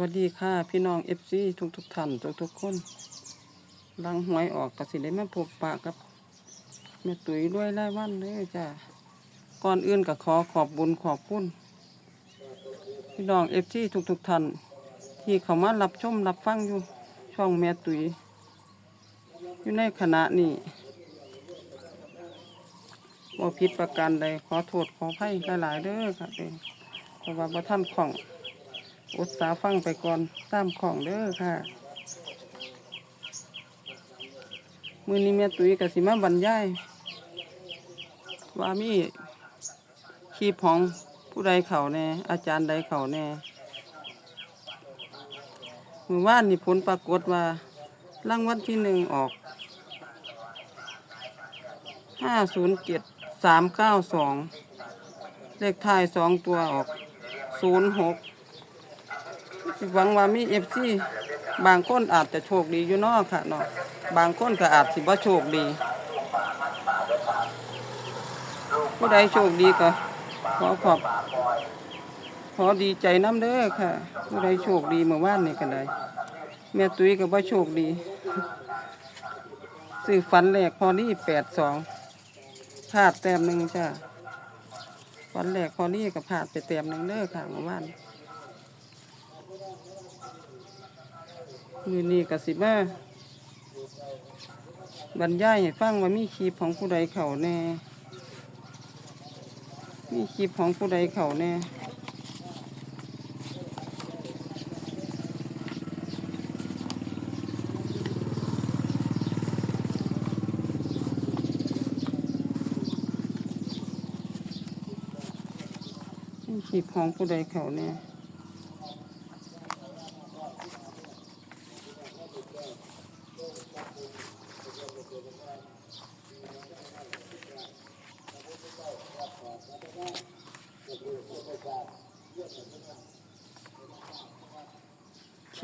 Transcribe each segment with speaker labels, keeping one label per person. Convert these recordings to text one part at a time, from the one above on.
Speaker 1: วัสดีค่ะพี่น้องเอฟซีทุกทุกท่านทุกทุกคนลังหวยออกกระสิได้มาพบปะกับแม่ตุ๋ยด้วยไล่วันเลยจ้ะก่อนอื่นก็ขอขอบบุญขอบคุณพี่น้องเอฟซีทุกทุกท่านที่เขามารับชมรับฟังอยู่ช่องแม่ตุ๋ยอยู่ในขณะนี้ว่ผิดประการใดขอโทษขออภัยหลายๆเด้อค่ะเด้อเพราะว่าบ่ท่านของ อดสาฟังไปก่อนตามของเด้อค่ะ มือนี้แม่ตุ้ยกับสิมาบรรยาย ว่ามีขีพของผู้ใดเขาแน่ อาจารย์ใดเขาแน่ มือว่านนี่ผลปรากฏว่ารางวัลที่หนึ่งออกห้าศูนย์เจ็ดสามเก้าสองเลขท้ายสองตัวออกศูนย์หก หวังว่ามีเอฟซีบางคนอาจจะโชคดีอยู่นอกค่ะเนาะบางคนก็อาจสิบ่โชคดี ผู้ใดโชคดีก็ขอขอบ ขอดีใจน้ำเด้อค่ะ ผู้ใดโชคดีเมื่อวานนี่ก็ได้แม่ตุ้ยก็บ่โชคดีซื้อฝันแรกพอนี่แปดสองพลาดแต้มหนึ่งจ้ะฝันแรกพอนี่ก็พลาดไปแต้มหนึ่งเด้อค่ะเมื่อวาน มือนี้กสิมาบรรยายให้ฟังว่ามีคลิปของผู้ใดเขาแน่ มีคลิปของผู้ใดเขาแน่ มีคลิปของผู้ใดเขาแน่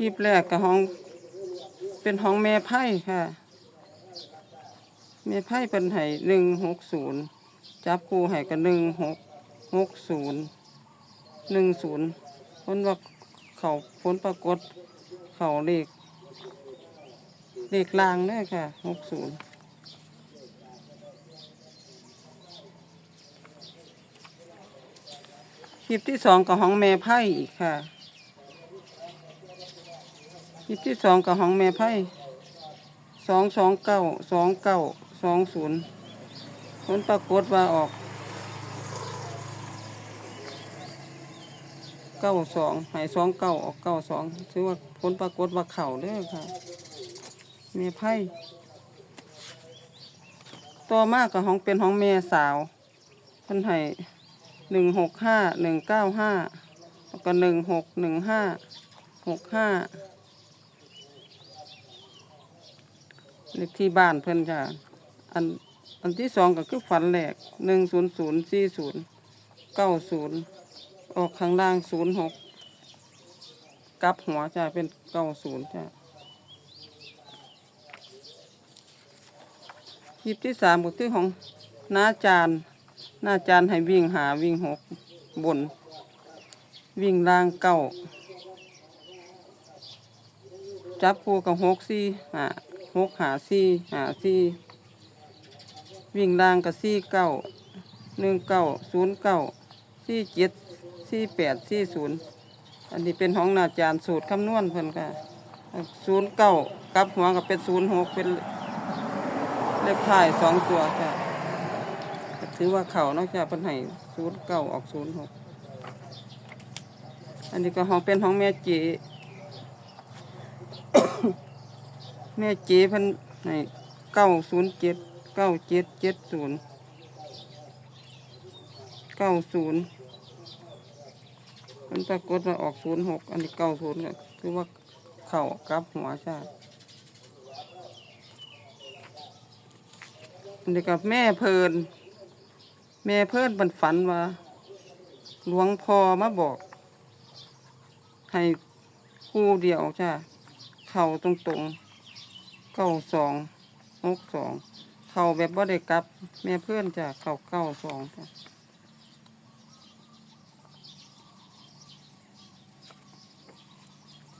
Speaker 1: ลิปแรกกับห้อง เป็นห้องแม่ไพ่ค่ะ แม่ไพ่เป็นไห้หนึ่งหกศูนย์จับคู่ไห้กับหนึ่งหกหกศูนย์หนึ่งศูนย์ผลว่าเขาผลปรากฏเขาเลขเลขลางเนี่ยค่ะหกศูนย์คลิปที่สองกับห้องแม่ไพ่อีกค่ะ ลิปที่สองกับห้องแม่ไพ่สองสองเก้าสองเก้าสองศูนย์ผลปรากฏว่าออกเก้าสองหายสองเก้าออกเก้าสองถือว่าผลปรากฏว่าเข่าเด้อค่ะแม่ไพ่ต่อมากกับห้องเป็นห้องแม่สาวพันให้หนึ่งหกห้าหนึ่งเก้าห้าแล้วก็หนึ่งหกหนึ่งห้าหกห้า เลขที่บ้านเพิ่นจ้ะอันอันที่สองก็คือฝันแหลกหนึ่งศูนย์ศูนย์สี่ศูนย์เก้าศูนย์ออกข้างล่างศูนย์หกกลับหัวจ้ะเป็นเก้าศูนย์จ้ะคลิปที่สามก็คือของน้าจานน้าจานให้วิ่งหาวิ่งหกบน วิ่งล่างเก้าจับคู่กับหกสี่หา หกหาสี่หาสี่วิ่งล่างกับสี่เก้าหนึ่งเก้าศูนย์เก้าสี่เจ็ดสี่แปดสี่ศูนย์อันนี้เป็นห้องนาจารย์สูตรคำนวณเพิ่นค่ะศูนย์เก้ากับหัวกับเป็นศูนย์หกเป็นเลขท้ายสองตัวค่ะถือว่าเข่านอกจากเพิ่นให้ศูนย์เก้าออกศูนย์หกอันนี้ก็ห้องเป็นห้องแม่จี แม่เจ๊เพันให้เก้าศูนย์เจ็ดเก้าเจ็ดเจ็ดศูนย์เก้าศูนย์มันปรากฏว่าออกศูนย์หกอันนี้เก้าศูนย์ก็คือว่าเข่ากับหัวชาติอันนี้กับแม่เพลิน แม่เพิ่นบันฝันว่า หลวงพ่อมาบอก ให้คู่เดียวจ้าเข่าตรงๆ เก้าสองหกสองเข่าแบบว่าได้กลับ แม่เพื่อนจ้ะเข่าเก้าสองจ้ะ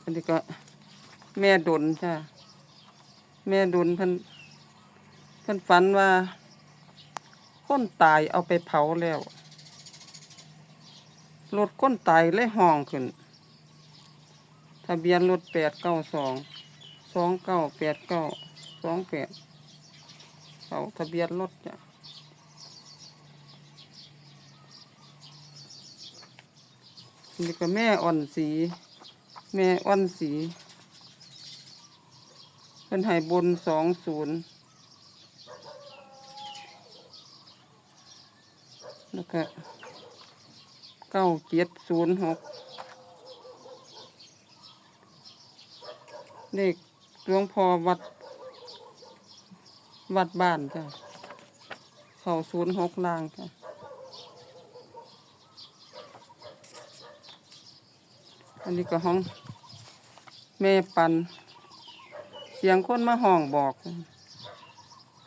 Speaker 1: อันนี้ก็แม่ดนจ้ะแม่ดนเพิ่นเพิ่นฝันว่าคนตายเอาไปเผาแล้วรถคนตายเลยห้องขึ้น ทะเบียนรถแปดเก้าสอง สองเก้าแปดเก้าสองแปดเขาทะเบียนรถจ้ะนี่ก็แม่อ่อนสี แม่อ่อนสีเป็นให้บนสองศูนย์แล้วก็เก้าเจ็ดศูนย์หกเลข หลวงพ่อวัด วัดบ้านจ้ะเขาศูนย์หกลางจ้ะอันนี้ก็ห้องแม่ปัน เสียงคนมาห้องบอก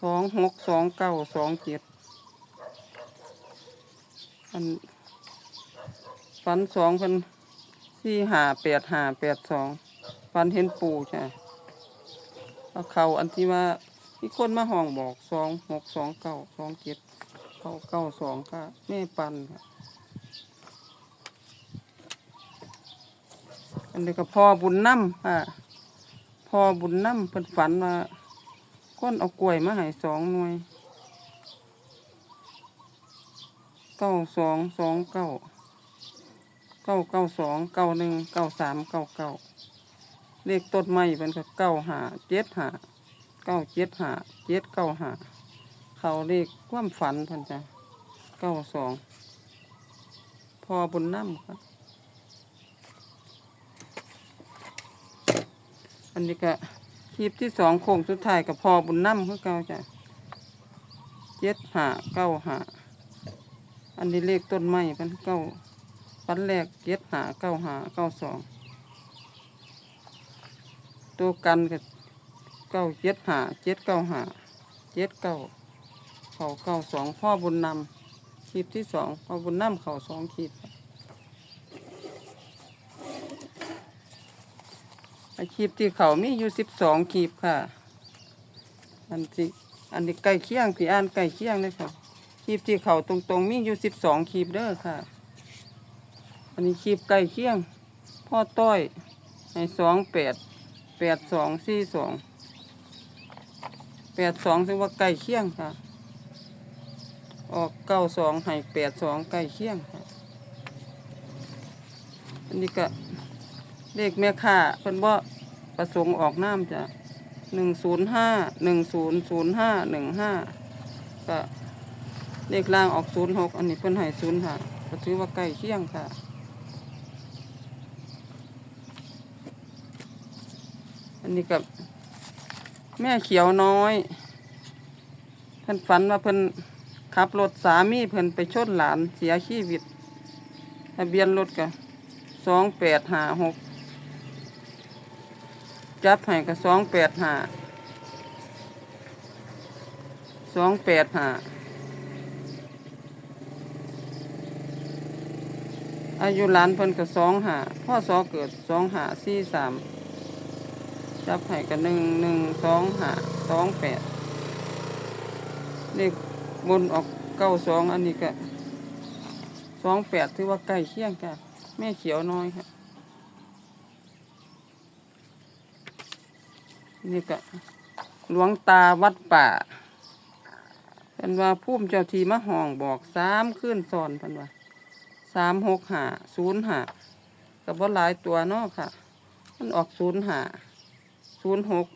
Speaker 1: สองหกสองเก้าสองเจ็ดอันฟันสองพันสี่หาแปดหาแปดสองฟันเห็นปูใช่ เอาเขาอันที่ว่าที่คนมาห้องบอกสองหกสองเก้าสองเจ็ดเก้าเก้าสองค่ะแม่ปันค่ะอันนี้ก็พ่อบุญน้ำอะพ่อบุญน้ำเพิ่นฝันว่าคนเอากล้วยมาให้สองหน่วยเก้าสองสองเก้าเก้าเก้าสองเก้าหนึ่งเก้าสามเก้าเก้า เลขต้นไม้เป็นก็เก้าหาเจ็ดหาเก้าเจ็ดหาเจ็ดเก้าหาเขาเลขความฝันพิ่นจ้ะเก้าสองพอบุญน้ำค่ะอันนี้ก็คลิปที่สองโค้งสุดท้ายกับพอบุญน้ำคือเก่าจ้ะเจ็ดหาเก้าหาอันนี้เลขต้นไม้พันเก้าปันแรกเจ็ดหาเก้าหาเก้าสอง ตัวกันกับเก้าเจ็ดหาเจ็ดเก้าหาเจ็ดเก้าเขาเก้าสองพ่อบุญนำคลิปที่สองพ่อบุญนำเขาสองคลิปอาชีพที่เขามีอยู่สิบสองขีบค่ะ อันที่อันนี้ใกล้เคียงที่อ่านใกล้เคียงเลยค่ะขีบที่เขาตรงๆมีอยู่สิบสองขีบเด้อค่ะ อันนี้ขีบใกล้เคียง พ่อต้อยให้สองแปด ปดสองสี่สองแปดสองถือว่าใกล้เคียงค่ะ ออกเก้าสองให้แปดสองใกล้เคียงค่ะ อันนี้ก็เลขแม่ค่าเพิ่นบ่าประสงค์ออกน้ำจ้ะหนึ่งศูนย์ห้าหนึ่งศูนย์ศูนย์ห้าหนึ่งห้าก็เลขล่างออกศูนย์หกอันนี้เพิ่นให้ศูนย์ห้าก็ถือว่าใกล้เคียงค่ะ นนี้กับแม่เขียวน้อย เพิ่นฝันว่าเพิ่นขับรถสามีเพิ่นไปชนหลานเสียชีวิตทะเบียนรถก็สองแปดห้าหกจับให้ก็สองแปดห้าสองแปดห้าอายุหลานเพิ่นก็สองห้าพ่อสอเกิดสองห้าสี่สาม จับให้ก็หนึ่งหนึ่งสองห้าสองแปดเลขบนออกเก้าสองอันนี้ก็สองแปดถือว่าใกล้เคียงกันแม่เขียวน้อยค่ะนี่ก็หลวงตาวัดป่าเป็นว่าพุ่มเจ้าทีมะห้องบอกสามขึ้นซ้อนพันว่าสามหกหาศูนย์หากับว่าหลายตัวเนาะค่ะ มันออกศูนย์หา ศูนย์หก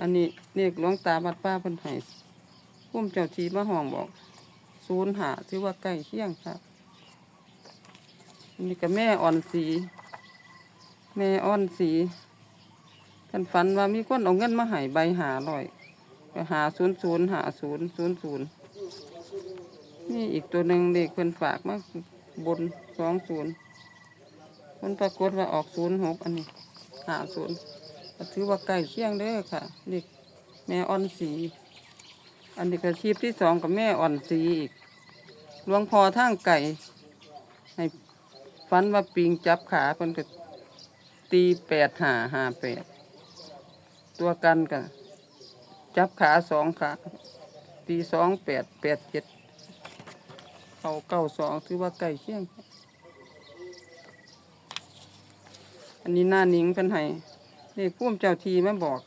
Speaker 1: อันนี้เรียกหลวงตาวัดป่าเพิ่นให้พุ่มเจ้าทีมะห้องบอกศูนย์หาถือว่าใกล้เคียงค่ะอันนี้ก็แม่อ่อนสี แม่อ่อนสีท่านฝันว่ามีคนเอาเงินมาให้ใบหาลอยก็หาศูนย์ศูนย์หาศูนย์ศูนย์ศูนย์นี่อีกตัวหนึ่งเด็กเพิ่นฝากมาบนสองศูนย์คนปรากฏว่าออกศูนย์หกอันนี้หาศูนย์ ก็ถือว่าใกล้เคียงเด้อค่ะเด็กแม่อ่อนสี อันนี้ก็ชีพที่สองกับแม่อ่อนสีอีกหลวงพ่อทางไก่ให้ฝันว่าปิงจับขาเพิ่นก็ตีแปดหาหาแปดตัวกันกันจับขาสองขาตีสองแปดแปดเจ็ดเขาเก้าสองถือว่าใกล้เคียง อันนี้หน้าหนิงเป็นไห้ เลขพุ่มเจ้าทีมาบอก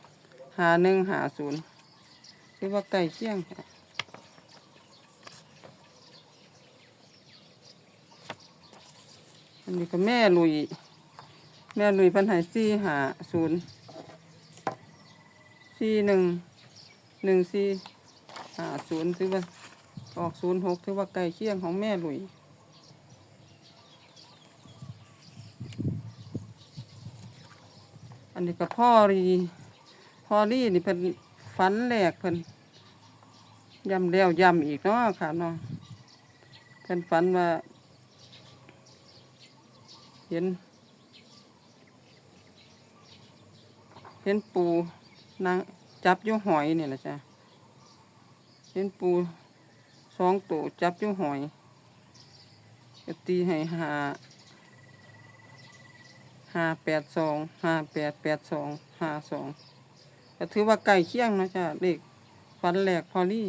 Speaker 1: หาหนึ่งหาศูนย์ถือว่าใกล้เคียงค่ะอันนี้ก็แม่ลุย แม่ลุยเป็นไห้สี่หาศูนย์สี่หนึ่งหนึ่งสี่หาศูนย์ถือว่าออกศูนย์หกถือว่าใกล้เคียงของแม่ลุย นนี้ก็พ่อรีพ่อรีนี่เพิ่นฝันแรกเพิ่นย้ำแล้วย้ำอีกเนาะค่ะเนาะเพิ่นฝันว่า เห็น เห็นปูนางจับอยู่หอยนี่แหละจ้ะเห็นปูสองตัวจับอยู่หอยก็ตีให้หา ห้าแปดสองห้าแปดแปดสองห้าสองก็ถือว่าใกล้เคียงนะจ้ะเด็กฟันแหลกพอลี่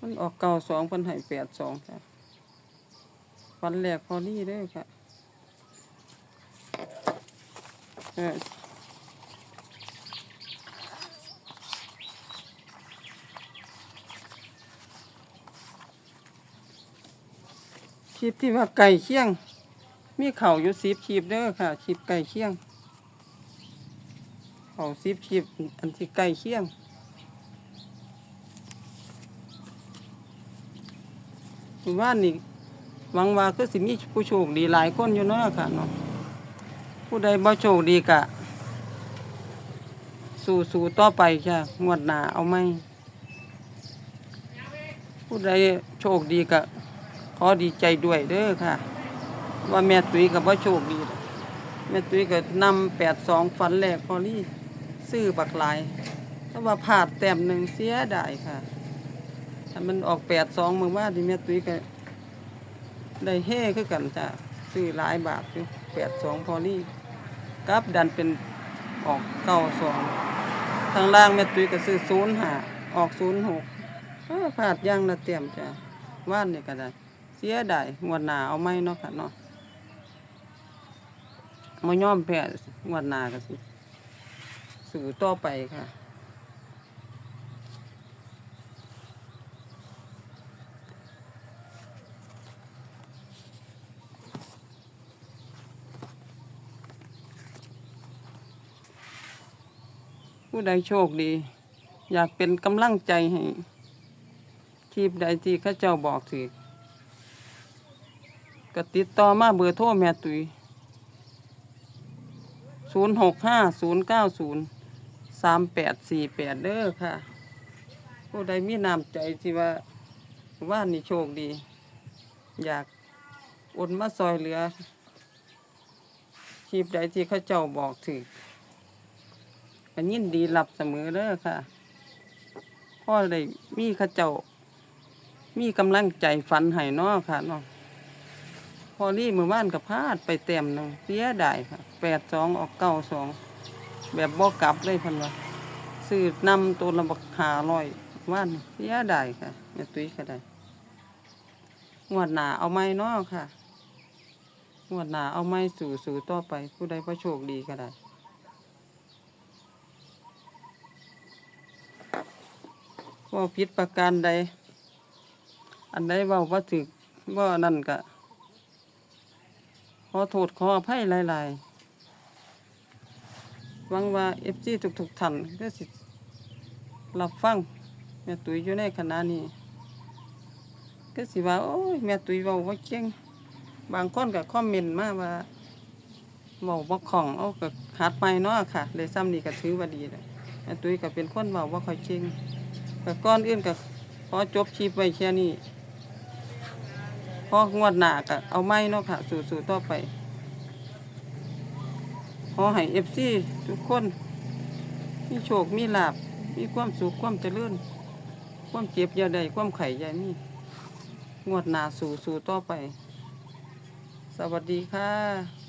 Speaker 1: มันออกเก่าสองพันให้แปดสองค่ะฟันแหลกพอลี่ด้อค่ะเออคลิปที่ว่าไก่เคียง มีเข่าอยู่สิบขีบเด้อค่ะขีบไก่เคียง เข่าสิบขีบอันที่ไก่เคียงหมู่บ้านนี่หวังว่าคือสิมีผู้โชคดีหลายคนอยู่เนาะค่ะเนาะผู้ใดบ่โชคดีกะ สู่สู่ต่อไปค่ะงวดหนาเอาไหมผู้ใดโชคดีกะขอดีใจด้วยเด้อค่ะ ว่าแม่ตุ้ยกับว่าโชคดีแม่ตุ้ยก็นำแปดสองฝันแรกพอลี่ซื้อบักหลายถ้าว่าผาดแต้มหนึ่งเสียดายค่ะถ้ามันออกแปดสองมือว่าที่แม่ตุ้ยก็ได้เฮ่คือกันจ้ะซื้อหลายบาทอยู่แปดสองพอลี่กับดันเป็นออกเก้าสองทางล่างแม่ตุ้ยก็ซื้อศูนย์หาออกศูนย์หกผาดย่างละเตรียมจ้ะว่านนี่ก็ได้ เสียดายงวดหน้าเอาไหมเนาะค่ะเนาะ มายอมแพ้งวดหน้าก็สิสู่ต่อไปค่ะ ผู้ใดโชคดี อยากเป็นกำลังใจให้ทีมใดที่ข้าเจ้าบอกถือก็ติดต่อมาเบอร์โทรแม่ตุย ศูนย์หกห้าศูนย์เก้าศูนย์สามแปดสี่แปดเด้อค่ะผู้ใดมีน้ำใจที่ว่าว่านี่โชคดี อยากอนมาซอยเหลือคลิปใดที่เขาเจ้าบอกถือก็ยินดีรับเสมอเด้อค่ะพ่อได้มีเข้าเจ้ามีกำลังใจฝันให้นาค่ะเนาะพ อรี่มือบ้านกับพลาดไปเต็มหนึ่งเสียดายค่ะแปดสองออกเก้าสองแบบบ่กลับเลยพันว่าซื้อนำตัวละบักหาร้อยว่านเสียดายค่ะแม่ตุ้ยก็ได้งวดหนาเอาไม้นาะค่ะงวดหนาเอาไม้สู่สู่ต่อไป ผู้ใดผู้โชคดีก็ได้ว่าผิดประการใด อันใดเว่าว่าถึกว่านั่นก็ ขอโทษขออภัยหลายๆหวังว่าเอฟซีทุกๆท่านก็สิรับฟังแม่ตุ้ยอยู่ในขณะนี้ก็สิว่าโอ้ยแม่ตุ้ยเว้าว่าเก่งบางคนก็คอมเมนต์มาว่าเว้าบ่คล่องเอาก็หัดใหม่เนาะค่ะเลยซ้ำนี่ก็ถือว่าดีแล้วแม่ตุ้ยก็เป็นคนเว้าบ่ค่อยเก่งก็ก่อนอื่นก็ขอจบคลิปไว้แค่นี้ พองวดหน้าก็เอาไม้เนาะค่ะ สู่ๆต่อไป ขอให้เอฟซีทุกคน มีโชค มีลาบ มีความสุข ความเจริญ ความเจ็บอยาใดความไข่อยามีงวดหน้าสู่สู่ต่อไป สวัสดีค่ะ